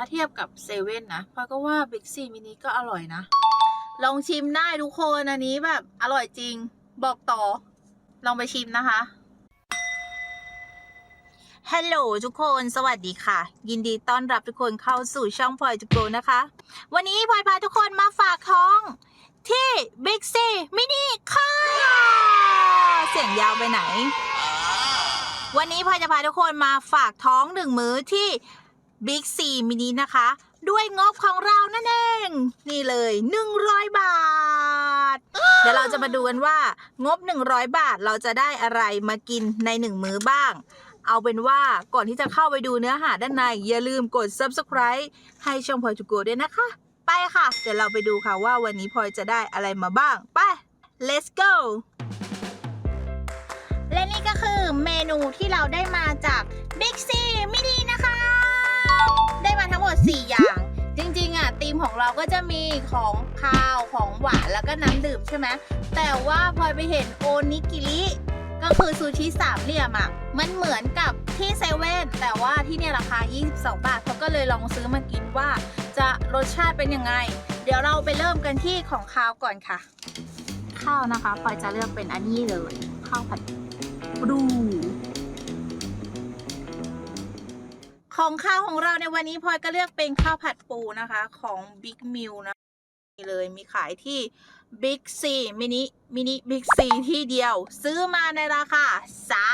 ถ้าเทียบกับเซเว่นนะพลอยก็ว่าบิ๊กซีมินิก็อร่อยนะ ลองชิมได้ทุกคนอันนี้แบบอร่อยจริง บอกต่อ ลองไปชิมนะคะฮัลโหลทุกคนสวัสดีค่ะ ยินดีต้อนรับทุกคนเข้าสู่ช่องพลอยจุโกนะคะ วันนี้พลอยพาทุกคนมาฝากท้อง ที่บิ๊กซีมินิค่ะเสียงยาวไปไหน วันนี้พลอยจะพาทุกคนมาฝากท้องหนึ่งมื้อที่ บิ๊กซีมินินะคะ ด้วยงบของเรานั่นเอง นี่เลย 100 บาท เดี๋ยวเราจะมาดูกันว่า งบ 100 บาทเราจะได้อะไรมากินในหนึ่งมื้อบ้าง เอาเป็นว่าก่อนที่จะเข้าไปดูเนื้อหาด้านใน อย่าลืมกด subscribe ให้ช่องพลอยจุโกด้วยนะคะ ไปค่ะ เดี๋ยวเราไปดูค่ะว่าวันนี้พลอยจะได้อะไรมาบ้าง ไป let's go และนี่ก็คือเมนูที่เราได้มาจาก Big C มินิ 4 อย่าง จริงๆอะธีมของเราก็จะมีของคาวของหวานแล้วก็น้ำดื่มใช่ไหมแต่ว่าพลอยไปเห็นโอนิกิริก็คือซูชิสามเหลี่ยมอะ มันเหมือนกับที่เซเว่นแต่ว่าที่เนี่ยราคา 22 บาทเขาก็เลยลองซื้อมากินว่า จะรสชาติเป็นยังไง เดี๋ยวเราไปเริ่มกันที่ของคาวก่อนค่ะ ข้าวนะคะพลอยจะเลือกเป็นอันนี้เลย ข้าวผัดป ของข้าวของเราในวันนี้พลอยก็เลือกเป็นข้าวผัดปูนะคะของ Big m i l นะนี่เลยมีขายที่ Big C มินิมินิ Big C ที่เดียว ซื้อมาในราคา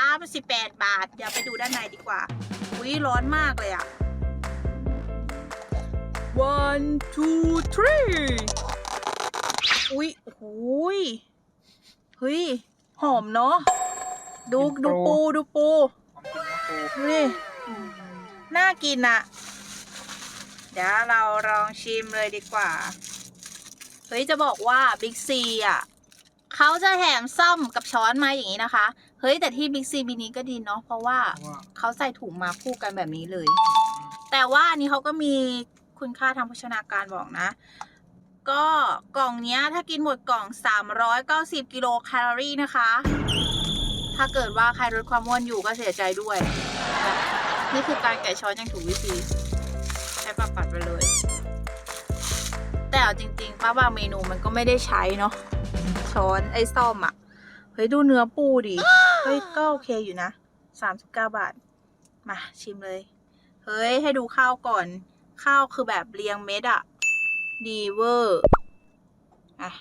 38 บาท เดี๋ยวไปดูด้านในดีกว่า อุ้ยร้อนมากเลยอะ one two three อุ้ยโอ้ยเฮ้ย หอมเนาะ ดูดูปูดูปูนนะปูดูดิ น่ากินอะเดี๋ยวเราลองชิมเลยดีกว่า เฮ้ยจะบอกว่าบิ๊กซีอะเขาจะแถมซ่อมกับช้อนมาอย่างนี้นะคะ เฮ้ยแต่ที่บิ๊กซีบีนี้ก็ดีเนาะเพราะว่าเขาใส่ถุงมาคู่กันแบบนี้เลย แต่ว่าอันนี้เขาก็มีคุณค่าทางโภชนาการบอกนะ ก็กล่องนี้ถ้ากินหมดกล่อง 390 กิโลแคลอรี่นะคะ ถ้าเกิดว่าใครลดความอ้วนอยู่ก็เสียใจด้วย นี่คือการแกะช้อนอย่างถูกวิธี ใช้ปากปัดไปเลย แต่เอาจริงๆป้าบางเมนูมันก็ไม่ได้ใช้เนาะช้อนไอ้ซ่อมอะเฮ้ยดูเนื้อปูดิเฮ้ยก็โอเคอยู่นะ39บเก้าบาท มาชิมเลย เฮ้ย ให้ดูข้าวก่อน ข้าวคือแบบเรียงเม็ดอะดีเวอร์อะ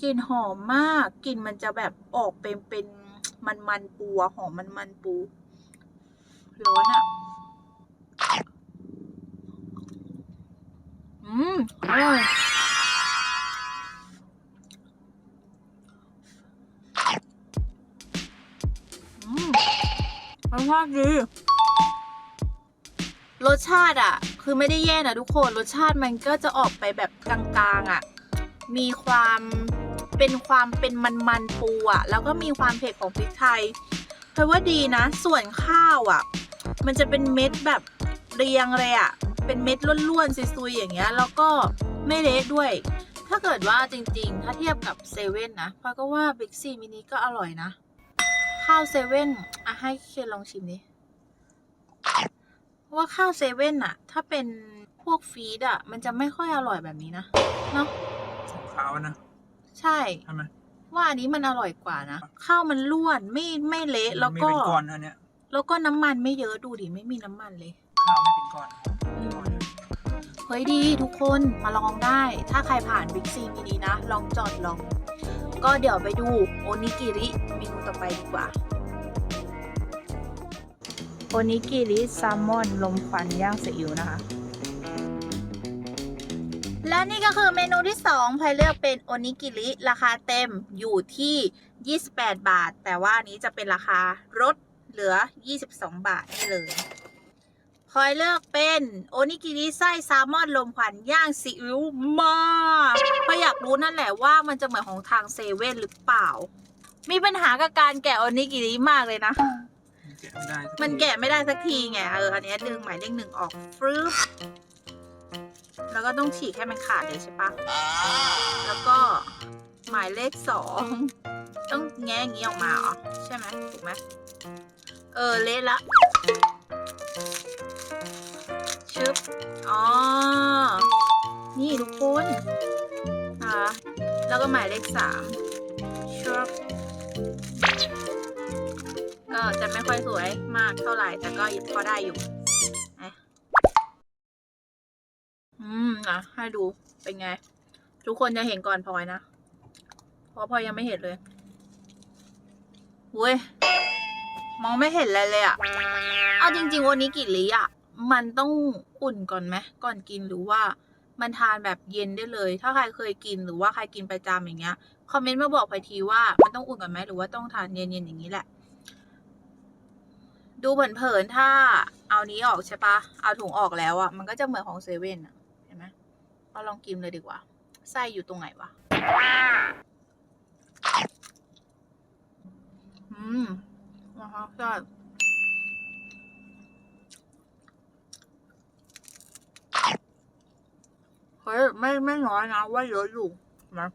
กลิ่นหอมมากกลิ่นมันจะแบบออกเป็นเป็นมันมันปูหอมมันมันปู ร้อนอะอืม อร่อยอืมรสชาติดี รสชาติอะ คือไม่ได้แย่นะทุกคน รสชาติมันก็จะออกไปแบบกลางๆอะ มีความเป็นความเป็นมันๆปูอะ แล้วก็มีความเผ็ดของพริกไทยเพราะว่าดีนะ ส่วนข้าวอะ มันจะเป็นเม็ดแบบเรียงเลยอะเป็นเม็ดล้วนๆซุยๆอย่างเงี้ย แล้วก็ไม่เละด้วย ถ้าเกิดว่าจริงๆ ถ้าเทียบกับเซเว่นนะพลอยก็ว่าบิ๊กซีมินิก็อร่อยนะ ข้าวเซเว่นอะให้เคนลองชิมดิเพราะว่าข้าวเซเว่นอะถ้าเป็นพวกฟีดอะมันจะไม่ค่อยอร่อยแบบนี้นะเนาะของขาวนะ ใช่ใช่ไหมว่าอันนี้มันอร่อยกว่านะข้าวมันล้วนไม่ไม่เละแล้วไม่ก็เป็นก้อนอันเนี้ย แล้วก็น้ำมันไม่เยอะดูดิไม่มีน้ำมันเลย ข้าวไม่เป็นก้อนเฮ้ยดีทุกคนมาลองได้ ถ้าใครผ่านบิ๊กซีมินินะ ลองจอดลอง ก็เดี๋ยวไปดูโอนิกิริเมนูต่อไปดีกว่า โอนิกิริแซลมอนลมควันย่างซีอิ๊วนะคะ และนี่ก็คือเมนูที่2พายเลือกเป็นโอนิกิริราคาเต็มอยู่ที่ 28 บาท แต่ว่าอันนี้จะเป็นราคาลด เหลือ 22 บาทนี่เลยพลอยเลือกเป็นโอนิกิริไส้แซลมอนลมควันย่างซีอิ๊วมากพลอยอยากรู้นั่นแหละว่ามันจะเหมือนของทางเซเว่นหรือเปล่า มีปัญหากับการแกะโอนิกิริมากเลยนะมันแกะไม่ได้สัทีมันแกะไม่ได้สักทีไงเอออันเนี้ยดึงหมายเลขหนึ่งออกฟรึบแล้วก็ต้องฉีกให้มันขาดเลยใช่ปะแล้วก็หมายเลขสองต้องแง่อย่างนี้ออกมาเหรอใช่ไหมถูกไหม เออ เละละ ชึบ อ๋อ นี่ทุกคนอะแล้วก็หมายเลขสามชึบก็จะไม่ค่อยสวยมากเท่าไหร่ แต่ก็พอได้อยู่นะอืมอะ ให้ดู เป็นไง ทุกคนจะเห็นก่อนพลอยนะ เพราะพลอยยังไม่เห็นเลยเว้ย มองไม่เห็นอะไรเลยอะเอาจริง ๆ วันนี้กินลิอะมันต้องอุ่นก่อนไหมก่อนกินหรือว่ามันทานแบบเย็นได้เลย ถ้าใครเคยกินหรือว่าใครกินประจำอย่างเงี้ย คอมเมนต์มาบอกไปทีว่ามันต้องอุ่นก่อนไหมหรือว่าต้องทานเย็นๆอย่างนี้แหละ ดูเผินๆถ้าเอานี้ออกใช่ปะเอาถุงออกแล้วอะมันก็จะเหมือนของเซเว่นอะเห็นไหมเราลองกินเลยดีกว่าไส้อยู่ตรงไหนวะอืม นะคะใช่เฮ้ยไม่ไม่น้อยนะว่าเยอะอยู่นะ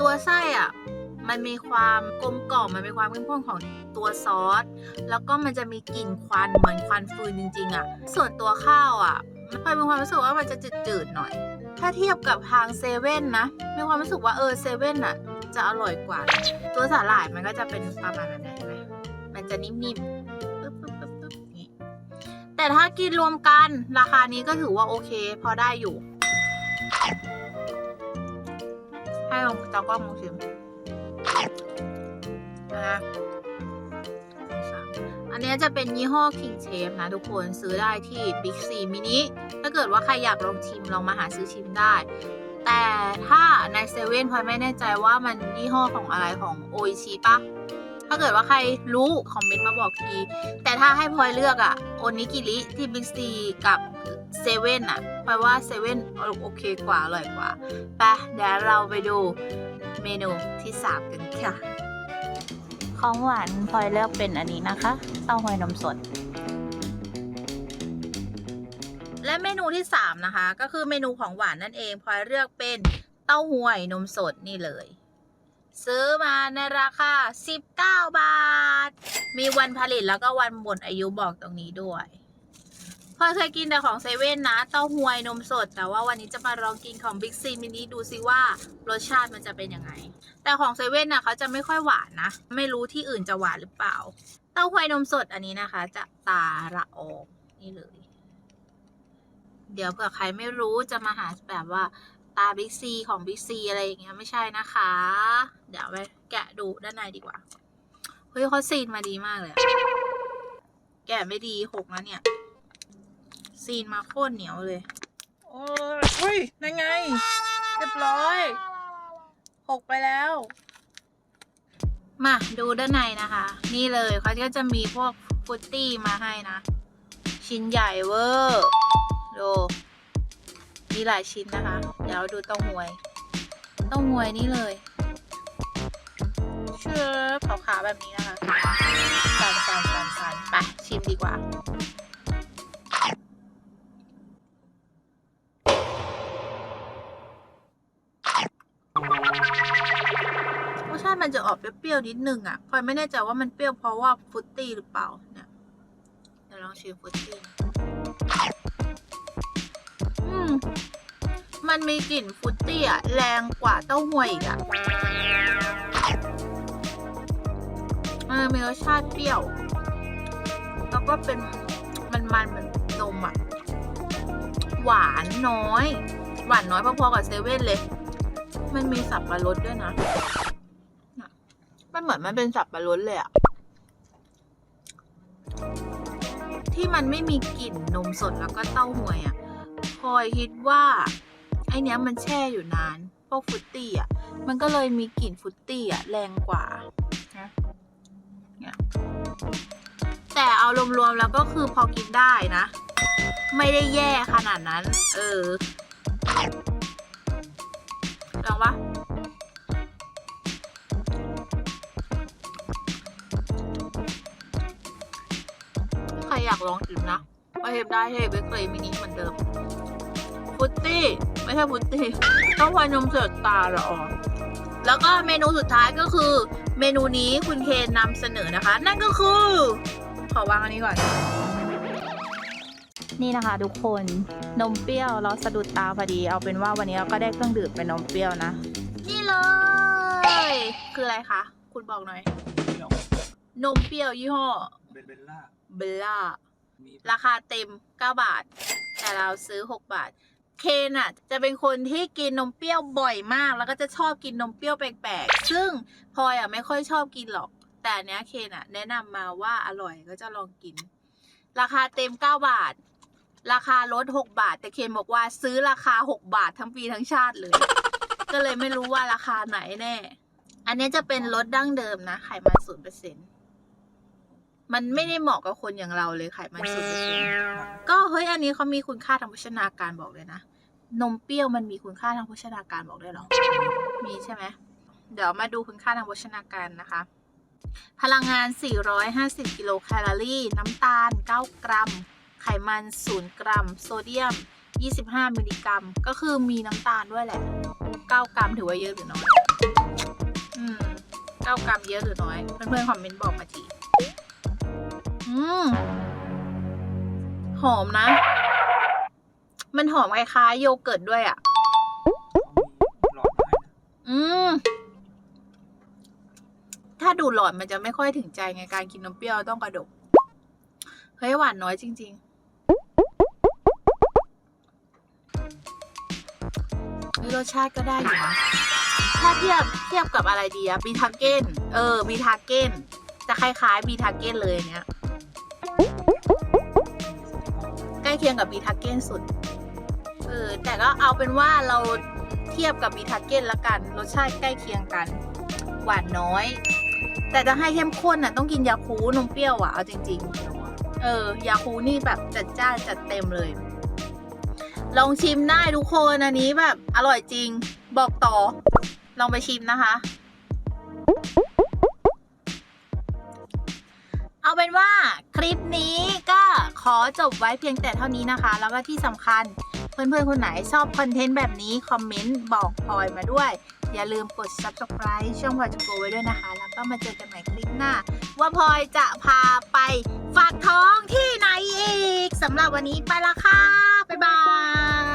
ตัวไส้อะ มันมีความกลมกล่อมมันมีความเข้มข้นของตัวซอส แล้วก็มันจะมีกลิ่นควันเหมือนควันฟืนจริง ๆ อะ ส่วนตัวข้าวอะมันพลอยมีความรู้สึกว่ามันจะจืดๆหน่อย ถ้าเทียบกับทางเซเว่นนะมีความรู้สึกว่าเออเซเว่นอะจะอร่อยกว่า ตัวสาหร่ายมันก็จะเป็นประมาณนั้นใช่ไหมมันจะนิ่มๆปึ๊บปึ๊บปึ๊บปึ๊บนี้แต่ถ้ากินรวมกันราคานี้ก็ถือว่าโอเค พอได้อยู่ ให้ลองตากล้องลองชิมนะ อันนี้จะเป็นยี่ห้อ King Chef นะทุกคนซื้อได้ที่ Big C Mini ถ้าเกิดว่าใครอยากลองชิมลองมาหาซื้อชิมได้ แต่ถ้าในเซเว่นพลอยไม่แน่ใจว่ามันยี่ห้อของอะไรของโอชิปะถ้าเกิดว่าใครรู้คอมเมนต์มาบอกที แต่ถ้าให้พลอยเลือกอะโอนิกิริที่บิ๊กซีกับเซเว่นอะพลอยว่าเซเว่นโอเคกว่าอร่อยกว่าไปเดี๋ยวเราไปดูเมนูที่3กันค่ะ ของหวานพลอยเลือกเป็นอันนี้นะคะเต้าหวยนมสด และเมนูที่ 3 นะคะ ก็คือเมนูของหวานนั่นเองพลอยเลือกเป็นเต้าหวยนมสดนี่เลย ซื้อมาในราคา 19 บาท มีวันผลิตแล้วก็วันหมดอายุบอกตรงนี้ด้วย พอเคยกินแต่ของเซเว่นนะ เต้าหวยนมสด แต่ว่าวันนี้จะมาลองกินของบิ๊กซีมินิดูซิว่ารสชาติมันจะเป็นยังไง แต่ของเซเว่นน่ะเขาจะไม่ค่อยหวานนะ ไม่รู้ที่อื่นจะหวานหรือเปล่า เต้าหวยนมสดอันนี้นะคะ จะตาระอองนี่เลย เดี๋ยวเผื่อใครไม่รู้จะมาหาแบบว่าตาบิ๊กซีของบิ๊กซีอะไรอย่างเงี้ยไม่ใช่นะคะ เดี๋ยวไปแกะดูด้านในดีกว่าเฮ้ยเขาซีนมาดีมากเลย แกะไม่ดีหกแล้วเนี่ย ซีนมาโคตรเหนียวเลย โอ้ยอุ้ยนั่นไง เรียบร้อย หกไปแล้ว มาดูด้านในนะคะ นี่เลยเขาก็จะมีพวกฟุตตี้มาให้นะ ชิ้นใหญ่เวอร์ดูมีหลายชิ้นนะคะ เดี๋ยวดูเต้าหวย เต้าหวยนี่เลยเชื่อขาวๆแบบนี้นะคะ สันสันสันสันไปชิมดีกว่า รี้ยวนิดนึงอะพลอยไม่แน่ใจว่ามันเปรี้ยวเพราะว่าฟรุตตี้หรือเปล่าเนี่ยเดี๋ยวลองชิมฟรุตตี้อืมมันมีกลิ่นฟรุตตี้อะแรงกว่าเต้าหวยอีกอะมันมีรสชาติเปรี้ยว แล้วก็เป็นมันมันๆเหมือนนมอะหวานน้อย หวานน้อยพอๆกับเซเว่นเลย มันมีสับปะรดด้วยนะ มันเหมือนมันเป็นสับปะรดเลยอะที่มันไม่มีกลิ่นนมสดแล้วก็เต้าหวยอะพลอยคิดว่า ไอเนี้ยมันแช่อยู่นานพวกฟรุตตี้อะมันก็เลยมีกลิ่นฟรุตตี้อะแรงกว่านะเนี่ยแต่เอารวมๆแล้วก็คือพอกินได้นะ ไม่ได้แย่ขนาดนั้น เออลองปะ ลองชิมนะว่าเทปได้เทปเบเกอรี่มินิเหมือนเดิมฟุตตี้ไม่ใช่ฟุตตี้ต้องไวนมสดตาละออแล้วก็เมนูสุดท้ายก็คือเมนูนี้คุณเคนนำเสนอนะคะ นั่นก็คือ ขอวางอันนี้ก่อนนี่นะคะทุกคนนมเปรี้ยวเราสะดุดตาพอดี เอาเป็นว่าวันนี้เราก็ได้เครื่องดื่มเป็นนมเปรี้ยวนะ นี่เลย คืออะไรคะ คุณบอกหน่อยเดี๋ยวนมเปรี้ยวยี่ห้อ เบลเบลล่า เบลล่ามี ราคาเต็ม 9 บาท แต่เราซื้อ 6 บาท เคนอะ จะเป็นคนที่กินนมเปรี้ยวบ่อยมาก แล้วก็จะชอบกินนมเปรี้ยวแปลกๆ ซึ่งพลอยอะไม่ค่อยชอบกินหรอก แต่เนี้ยเคนอะ แนะนำมาว่าอร่อยก็จะลองกิน ราคาเต็ม 9 บาท ราคาลด 6 บาท แต่เคนบอกว่าซื้อราคา 6 บาททั้งปีทั้งชาติเลย ก็เลยไม่รู้ว่าราคาไหนแน่ อันนี้จะเป็นรสดั้งเดิมนะไขมันศูนเปอร์เซ็นต์ มันไม่ได้เหมาะกับคนอย่างเราเลยไขมันศูนเปอร์เซ็นก็เฮ้ยอันนี้เขามีคุณค่าทางโภชนาการบอกเลยนะ นมเปรี้ยวมันมีคุณค่าทางโภชนาการบอกด้วยเหรอ มีใช่ไหม เดี๋ยวมาดูคุณค่าทางโภชนาการนะคะ พลังงาน 450 กิโลแคลอรี่ น้ำตาล 9 กรัม ไขมัน 0 กรัม โซเดียม 25 มิลลิกรัม ก็คือมีน้ำตาลด้วยแหละ 9 กรัมถือว่าเยอะหรือน้อย อืม 9 กรัมเยอะหรือน้อย เพื่อนๆคอมเมนต์บอกมาทีอืม หอมนะ มันหอมคล้ายๆโยเกิร์ตด้วยอะ่ะเขามีหลอดให้นะอืม ถ้าดูดหลอดมันจะไม่ค่อยถึงใจไงการกินนมเปรี้ยวต้องกระดก เฮ้ยหวานน้อยจริงๆเฮ้ยรสชาติก็ได้อยู่นะถ้าเทียบเทียบกับอะไรดีอะบีทาเก้น เออบีทาเก้น จะคล้ายๆบีทาเก้นเลยอันเนี้ย เคียงกับบีทาเก้นสุด เออ แต่ก็เอาเป็นว่าเราเทียบกับบีทาเก้นละกัน รสชาติใกล้เคียงกัน หวานน้อย แต่จะให้เข้มข้นน่ะต้องกินยาคูนมเปรี้ยวอะเอาจริง ๆ เออ ยาคูนี่แบบจัดจ้านจัดเต็มเลย ลองชิมได้ทุกคนอันนี้แบบอร่อยจริง บอกต่อ ลองไปชิมนะคะเอาเป็นว่าคลิปนี้ อจบไว้เพียงแต่เท่านี้นะคะ แล้วก็ที่สำคัญเพื่อนๆ คนไหนชอบคอนเทนต์แบบนี้ คอมเมนต์บอกพลอยมาด้วย อย่าลืมกด subscribe ช่องพลอยจุโกไว้ด้วยนะคะ แล้วก็มาเจอกันใหม่คลิปหน้า ว่าพลอยจะพาไปฝากท้องที่ไหนอีกสำหรับวันนี้ไปละค่ะ บ๊ายบาย